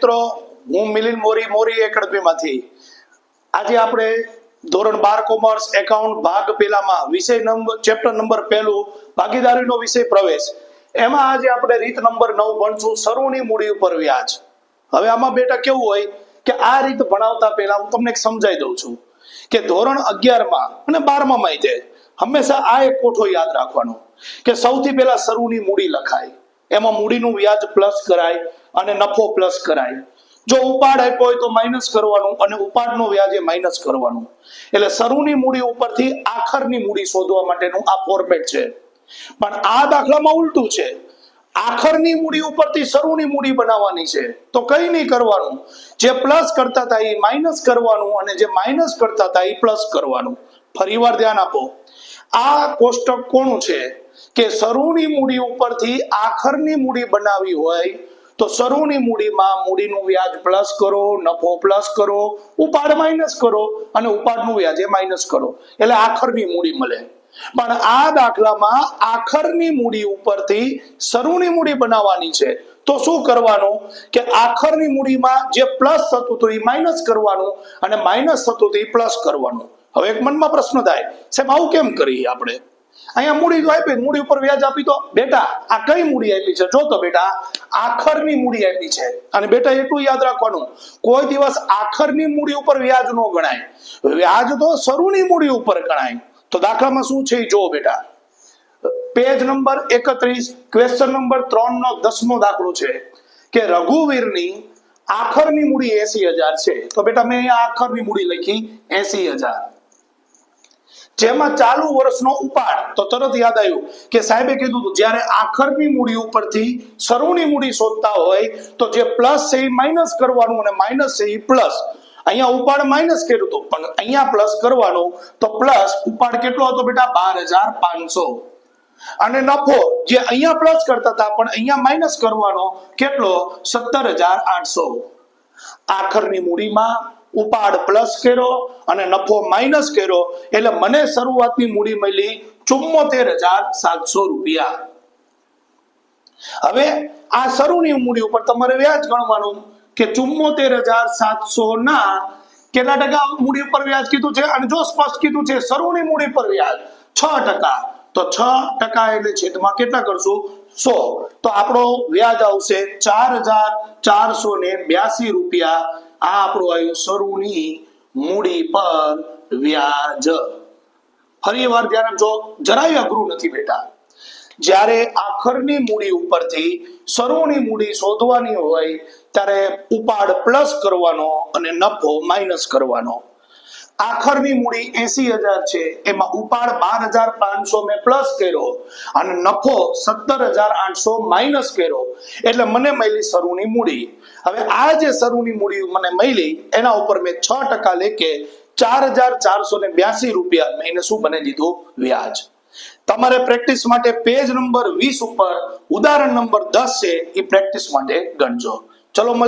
મિત્રો, હું મિલિન મોરી મોરી એકેડમીમાંથી. આજે આપણે ધોરણ બાર કોમર્સ એકાઉન્ટ ભાગ પહેલામાં વિષય નંબર, ચેપ્ટર નંબર પહેલું, ભાગીદારીનો વિષય પ્રવેશ. એમાં આજે આપણે રીત નંબર નવ ભણશું, શરૂની મૂડી ઉપર વ્યાજ. હવે આમાં બેટા કેવું હોય કે આ રીત ભણાવતા પહેલા હું તમને સમજાઈ દઉં છું કે ધોરણ અગિયારમાં અને બારમામાં માં હંમેશા આ એક કોઠો યાદ રાખવાનો કે સૌથી પહેલા શરૂની મૂડી લખાય. એમાં મૂડીનું વ્યાજ પ્લસ કરાય અને નફો પ્લસ કરાય. જો ઉપાડ આપ્યો હોય તો માઇનસ કરવાનું અને ઉપાડનું વ્યાજ એ માઇનસ કરવાનું. એટલે શરૂની મૂડી ઉપરથી આખરની મૂડી શોધવા માટેનું આ ફોર્મેટ છે. પણ આ દાખલામાં ઉલટું છે. આખરની મૂડી ઉપરથી શરૂની મૂડી બનાવવાની છે. તો કઈ નહીં કરવાનું. જે પ્લસ કરતા થાય એ માઇનસ કરવાનું અને જે માઇનસ કરતા થાય એ પ્લસ કરવાનું. ફરીવાર ધ્યાન આપો. આ કોષ્ટક કોનું છે? કે સરુની મૂડી ઉપરથી આખરની મૂડી બનાવી હોય તો સરુની મૂડીમાં મૂડીનું વ્યાજ પ્લસ કરો, નફો પ્લસ કરો, ઉપાડ માઇનસ કરો અને ઉપાડનું વ્યાજ એ માઇનસ કરો. એટલે આખરની મૂડી મળે. પણ આ દાખલામાં આખરની મૂડી ઉપરથી શરૂની મૂડી બનાવવાની છે. તો શું કરવાનું? કે આખરની મૂડીમાં જે પ્લસ થતું હતું એ માઇનસ કરવાનું અને માઇનસ થતું હતું એ પ્લસ કરવાનું. હવે એક મનમાં પ્રશ્ન થાય, સાહેબ, આવું કેમ કરી આપણે? અહીંયા મૂડી તો આપી, મૂડી ઉપર વ્યાજ આપી તો, બેટા, આ કઈ મૂડી આપી છે? જો તો બેટા, આખરની મૂડી આપી છે. અને બેટા, એટલું યાદ રાખવાનું, કોઈ દિવસ આખરની મૂડી ઉપર વ્યાજ ન ગણાય. વ્યાજ તો શરૂની મૂડી ઉપર ગણાય. તો દાખલામાં શું છે જુઓ બેટા. પેજ નંબર એકત્રીસ ક્વેશ્ચન નંબર ત્રણ નો દસમો દાખલો છે કે રઘુવીરની આખરની મૂડી એસી હજાર છે. તો બેટા, મેં અહીંયા આખરની મૂડી લખી એસી હજાર. જેમાં ચાલુ વર્ષનો ઉપાડ. તો તરત યાદ આવ્યું કે સાહેબે કીધું હતું, જ્યારે આખરની મૂડી ઉપરથી શરૂની મૂડી શોધતા હોય, તો જે પ્લસ છે એ માઇનસ કરવાનું અને માઇનસ છે એ પ્લસ અહીંયા ઉપાડ માઇનસ કર્યું હતું, પણ અહીંયા પ્લસ કરવાનું, તો પ્લસ ઉપાડ કેટલો હતો બેટા? બાર હજાર પાંચસો. અને નફો જે અહીંયા પ્લસ કરતા હતા, પણ અહીંયા માઇનસ કરવાનો કેટલો? સત્તર હજાર આઠસો. આખરની મૂડીમાં ઉપાડ પ્લસ કર્યો અને નફો માઇનસ કર્યો. એટલે મને શરૂઆતની મૂડી મળી ચુમ્મોતેર હજાર સાતસો રૂપિયા. હવે આ શરૂની મૂડી ઉપર તમારે વ્યાજ ગણવાનું કે ચુમ્મોતેર હજાર સાતસો ના કેટલા ટકા મૂડી ઉપર વ્યાજ કીધું છે? અને જો સ્પષ્ટ કીધું છે, શરૂની મૂડી પર વ્યાજ છ ટકા. તો છ ટકા એટલે છેદમાં કેટલા કરશું? સો. તો આપણો વ્યાજ આવશે ચાર હજાર ચારસો ને બ્યાસી રૂપિયા. આ આપણું આવ્યું સરુની મૂડી પર વ્યાજ. ફરી વાર ધ્યાન આપજો, જરાય અઘરું નથી બેટા. જ્યારે આખરની મૂડી ઉપરથી શરૂની મૂડી શોધવાની હોય, ત્યારે ઉપાડ પ્લસ કરવાનો અને નફો માઇનસ કરવાનો. આખરની મૂડી એસી હજાર છે. એમાં ઉપાડ બાર હજાર પાંચસો મેં પ્લસ કર્યો અને નફો સત્તર હજાર આઠસો માઇનસ કર્યો. એટલે મને મળી સરુની મૂડી. હવે આ જે સરુની મૂડી મને મળી, એના ઉપર મેં છ ટકા લેકે ચાર હજાર ચારસો ને બ્યાસી રૂપિયા મહિને શું બને દીધું વ્યાજ. તમારે પ્રેક્ટિસ માટે પેજ નંબર વીસ ઉપર ઉદાહરણ નંબર દસ છે, એ પ્રેક્ટિસ માટે ગણજો. ચલો